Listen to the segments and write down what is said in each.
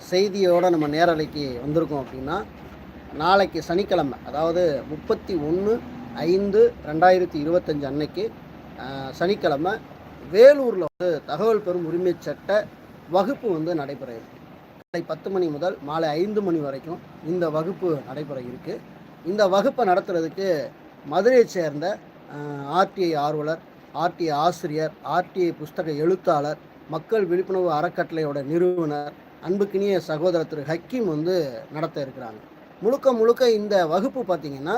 செய்தியோடு நம்ம நேரலைக்கு வந்திருக்கோம் அப்படின்னா நாளைக்கு சனிக்கிழமை அதாவது முப்பத்தி ஒன்று ஐந்து ரெண்டாயிரத்தி இருபத்தஞ்சு அன்னைக்கு சனிக்கிழமை வேலூரில் வந்து தகவல் பெறும் உரிமை சட்ட வகுப்பு வந்து நடைபெற இருக்கு. காலை பத்து மணி முதல் மாலை ஐந்து மணி வரைக்கும் இந்த வகுப்பு நடைபெற இருக்குது இந்த வகுப்பை நடத்துறதுக்கு மதுரையை சேர்ந்த ஆர்டிஐ ஆர்வலர் ஆர்டிஐ ஆசிரியர் ஆர்டிஐ புஸ்தக எழுத்தாளர் மக்கள் விழிப்புணர்வு அறக்கட்டளையோட நிறுவனர் அன்புக்கினிய சகோதரர் திரு ஹக்கீம் வந்து நடத்த இருக்கிறாங்க. முழுக்க முழுக்க இந்த வகுப்பு பார்த்திங்கன்னா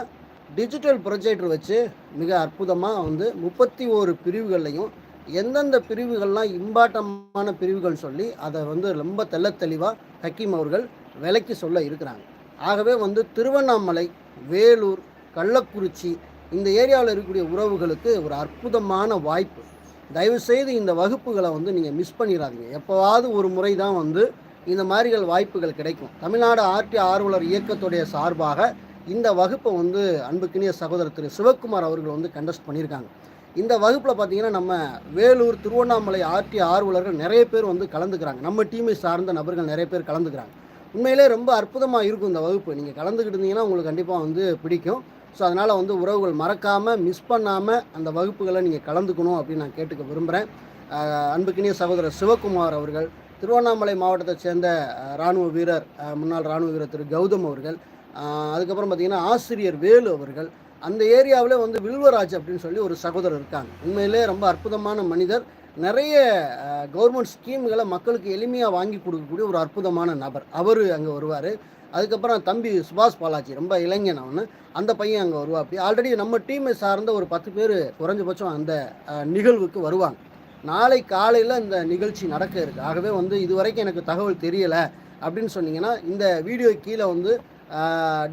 டிஜிட்டல் ப்ரொஜெக்டர் வச்சு மிக அற்புதமாக வந்து முப்பத்தி ஓரு பிரிவுகள்லையும் எந்தெந்த பிரிவுகள்லாம் இம்பார்ட்டமான பிரிவுகள் சொல்லி அதை வந்து ரொம்ப தெல்ல தெளிவாக ஹக்கீம் அவர்கள் விலைக்கு சொல்ல இருக்கிறாங்க. ஆகவே வந்து திருவண்ணாமலை வேலூர் கள்ளக்குறிச்சி இந்த ஏரியாவில் இருக்கக்கூடிய உறவுகளுக்கு ஒரு அற்புதமான வாய்ப்பு. தயவுசெய்து இந்த வகுப்புகளை வந்து நீங்கள் மிஸ் பண்ணிடாதீங்க. எப்போவாவது ஒரு முறை தான் வந்து இந்த மாதிரிகள் வாய்ப்புகள் கிடைக்கும். தமிழ்நாடு ஆர்டி ஆர்வலர் இயக்கத்துடைய சார்பாக இந்த வகுப்பை வந்து அன்புக்கினிய சகோதரர் திரு சிவக்குமார் அவர்கள் வந்து கண்டஸ்ட் பண்ணியிருக்காங்க. இந்த வகுப்பில் பார்த்தீங்கன்னா நம்ம வேலூர் திருவண்ணாமலை ஆர்டி ஆர்வலர்கள் நிறைய பேர் வந்து கலந்துக்கிறாங்க. நம்ம டீமை சார்ந்த நபர்கள் நிறைய பேர் கலந்துக்கிறாங்க. உண்மையிலே ரொம்ப அற்புதமாக இருக்கும் இந்த வகுப்பு. நீங்கள் கலந்துக்கிட்டு இருந்தீங்கன்னா உங்களுக்கு கண்டிப்பாக வந்து பிடிக்கும். ஸோ அதனால் வந்து உறவுகள் மறக்காமல் மிஸ் பண்ணாமல் அந்த வகுப்புகளை நீங்கள் கலந்துக்கணும் அப்படின்னு நான் கேட்டுக்க விரும்புகிறேன் அன்புக்கினிய சகோதரர் சிவகுமார் அவர்கள் திருவண்ணாமலை மாவட்டத்தை சேர்ந்த இராணுவ வீரர் முன்னாள் இராணுவ வீரர் திரு கௌதம் அவர்கள் அதுக்கப்புறம் பார்த்திங்கன்னா ஆசிரியர் வேலு அவர்கள் அந்த ஏரியாவில் வந்து வில்வராஜ் அப்படின்னு சொல்லி ஒரு சகோதரர் இருக்காங்க. உண்மையிலே ரொம்ப அற்புதமான மனிதர். நிறைய கவர்மெண்ட் ஸ்கீம்களை மக்களுக்கு எளிமையாக வாங்கி கொடுக்கக்கூடிய ஒரு அற்புதமான நபர். அவர் அங்கே வருவார். அதுக்கப்புறம் தம்பி சுபாஷ் பாலாஜி ரொம்ப இளைஞன் அவனு. அந்த பையன் அங்கே வருவா அப்படி ஆல்ரெடி நம்ம டீமை சார்ந்த ஒரு பத்து பேர் குறைஞ்சபட்சம் அந்த நிகழ்வுக்கு வருவாங்க. நாளை காலையில் இந்த நிகழ்ச்சி நடக்க இருக்குது ஆகவே வந்து இதுவரைக்கும் எனக்கு தகவல் தெரியலை அப்படின்னு சொன்னீங்கன்னா இந்த வீடியோ கீழே வந்து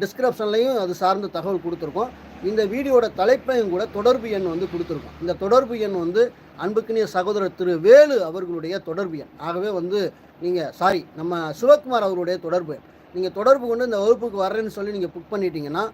டிஸ்கிரிப்ஷன்லையும் அது சார்ந்த தகவல் கொடுத்துருக்கோம். இந்த வீடியோட தலைப்பையும் கூட தொடர்பு எண் வந்து கொடுத்துருக்கோம். இந்த தொடர்பு எண் வந்து அன்புக்குனிய சகோதரர் திரு வேலு அவர்களுடைய தொடர்பு எண். ஆகவே வந்து நீங்கள் சாரி நம்ம சிவகுமார் அவர்களுடைய தொடர்பு எண். நீங்கள் தொடர்பு கொண்டு இந்த வகுப்புக்கு வர்றேன்னு சொல்லி நீங்கள் புக் பண்ணிட்டீங்கன்னா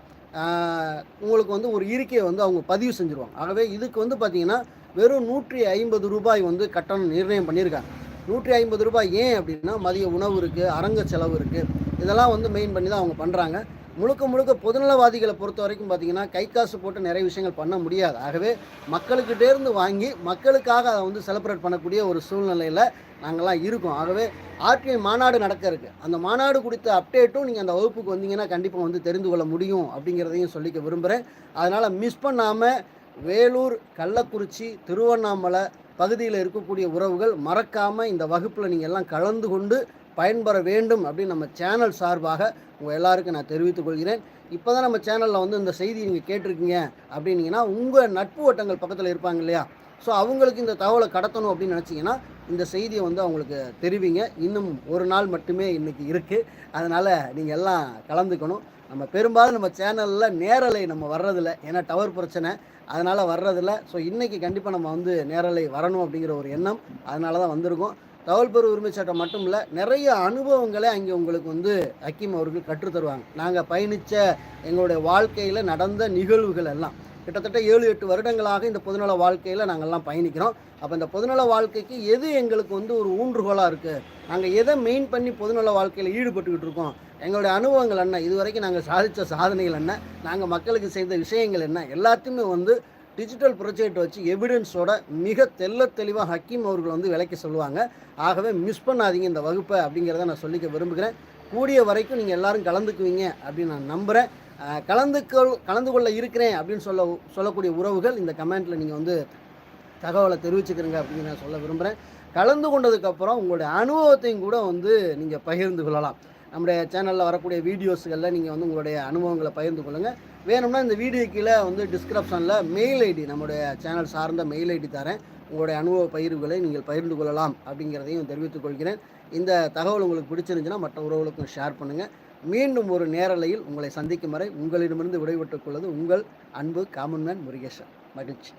உங்களுக்கு வந்து ஒரு இருக்கையை வந்து அவங்க பதிவு செஞ்சுருவாங்க. ஆகவே இதுக்கு வந்து பார்த்தீங்கன்னா வெறும் நூற்றி ஐம்பது ரூபாய் வந்து கட்டணம் நிர்ணயம் பண்ணியிருக்காங்க. நூற்றி ஐம்பது ரூபாய் ஏன் அப்படின்னா மதிய உணவு இருக்குது அரங்க செலவு இருக்குது இதெல்லாம் வந்து மெயின் பண்ணி தான் அவங்க பண்ணுறாங்க முழுக்க முழுக்க பொதுநலவாதிகளை பொறுத்த வரைக்கும் பார்த்தீங்கன்னா கை காசு போட்டு நிறைய விஷயங்கள் பண்ண முடியாது. ஆகவே மக்களுக்கிட்டேருந்து வாங்கி மக்களுக்காக அதை வந்து செலிப்ரேட் பண்ணக்கூடிய ஒரு சூழ்நிலையில் நாங்கள்லாம் இருக்கோம். ஆகவே ஆர்டிஐ மாநாடு நடக்க இருக்குது அந்த மாநாடு குறித்த அப்டேட்டும் நீங்கள் அந்த வகுப்புக்கு வந்தீங்கன்னா கண்டிப்பாக வந்து தெரிந்து கொள்ள முடியும் அப்படிங்கிறதையும் சொல்லிக்க விரும்புகிறேன் அதனால் மிஸ் பண்ணாமல் வேலூர் கள்ளக்குறிச்சி திருவண்ணாமலை பகுதியில் இருக்கக்கூடிய உறவுகள் மறக்காமல் இந்த வகுப்பில் நீங்கள் எல்லாம் கலந்து கொண்டு பயன்பெற வேண்டும் அப்படின்னு நம்ம சேனல் சார்பாக உங்கள் எல்லாருக்கும் நான் தெரிவித்துக் கொள்கிறேன். இப்போ தான் நம்ம சேனலில் வந்து இந்த செய்தி நீங்கள் கேட்டிருக்கீங்க அப்படின்னீங்கன்னா உங்கள் நட்பு வட்டங்கள் பக்கத்தில் இருப்பாங்க இல்லையா? ஸோ அவங்களுக்கு இந்த தகவலை கடத்தணும் அப்படின்னு நினச்சிங்கன்னா இந்த செய்தியை வந்து அவங்களுக்கு தெரிவிங்க. இன்னும் ஒரு நாள் மட்டுமே இன்றைக்கி இருக்குது அதனால் நீங்கள் எல்லாம் கலந்துக்கணும். நம்ம பெரும்பாலும் நம்ம சேனலில் நேரலை நம்ம வர்றதில்ல. ஏன்னா டவர் பிரச்சனை. அதனால் வர்றதில்ல. ஸோ இன்றைக்கி கண்டிப்பாக நம்ம வந்து நேரலை வரணும் அப்படிங்கிற ஒரு எண்ணம் அதனால தான் வந்திருக்கோம். தகவல் உரிமை சட்டம் மட்டும் இல்லை நிறைய அனுபவங்களை அங்கே உங்களுக்கு வந்து ஹக்கீம் அவர்கள் கற்றுத் தருவாங்க. நாங்கள் பயணித்த எங்களுடைய வாழ்க்கையில் நடந்த நிகழ்வுகள் எல்லாம் கிட்டத்தட்ட ஏழு எட்டு வருடங்களாக இந்த பொதுநல வாழ்க்கையில் நாங்கள்லாம் பயணிக்கிறோம். அப்போ இந்த பொதுநல வாழ்க்கைக்கு எது எங்களுக்கு வந்து ஒரு ஊன்றுகோலாக இருக்குது நாங்கள் எதை மெயின் பண்ணி பொதுநல வாழ்க்கையில் ஈடுபட்டுக்கிட்டு இருக்கோம்? எங்களுடைய அனுபவங்கள் என்ன? இதுவரைக்கும் நாங்கள் சாதித்த சாதனைகள் என்ன? நாங்கள் மக்களுக்கு செய்த விஷயங்கள் என்ன? எல்லாத்தையுமே வந்து டிஜிட்டல் ப்ரொஜெக்ட் வச்சு எவிடன்ஸோட மிக தெல்ல தெளிவாக ஹக்கீம் அவர்கள் வந்து விலைக்கு சொல்லுவாங்க. ஆகவே மிஸ் பண்ணாதீங்க இந்த வகுப்பை அப்படிங்கிறத நான் சொல்லிக்க விரும்புகிறேன். கூடிய வரைக்கும் நீங்கள் எல்லாரும் கலந்துக்குவீங்க அப்படின்னு நான் நம்புகிறேன் கலந்துக்கொள் கலந்து கொள்ள இருக்கிறேன் அப்படின்னு சொல்ல சொல்லக்கூடிய உறவுகள் இந்த கமெண்ட்டில் நீங்கள் வந்து தகவலை தெரிவிச்சுக்கிறீங்க அப்படின்னு நான் சொல்ல விரும்புகிறேன் கலந்து கொண்டதுக்கப்புறம் உங்களுடைய அனுபவத்தையும் கூட வந்து நீங்கள் பகிர்ந்து கொள்ளலாம். நம்முடைய சேனலில் வரக்கூடிய வீடியோஸ்களில் நீங்கள் வந்து உங்களுடைய அனுபவங்களை பகிர்ந்து கொள்ளுங்கள் வேணும்னா இந்த வீடியோ கீழே வந்து டிஸ்கிரிப்ஷனில் மெயில் ஐடி நம்முடைய சேனல் சார்ந்த மெயில் ஐடி தரேன். உங்களுடைய அனுபவ பயிர்களை நீங்கள் பகிர்ந்து கொள்ளலாம் அப்படிங்கிறதையும் தெரிவித்துக் கொள்கிறேன். இந்த தகவல் உங்களுக்கு பிடிச்சிருந்துச்சுன்னா மற்ற உறவுகளுக்கும் ஷேர் பண்ணுங்கள் மீண்டும் ஒரு நேரலையில் உங்களை சந்திக்கும் வரை உங்களிடமிருந்து விடைபெற்றுக் கொள்வது உங்கள் அன்பு காமன்மேன் முருகேசன். மகிழ்ச்சி.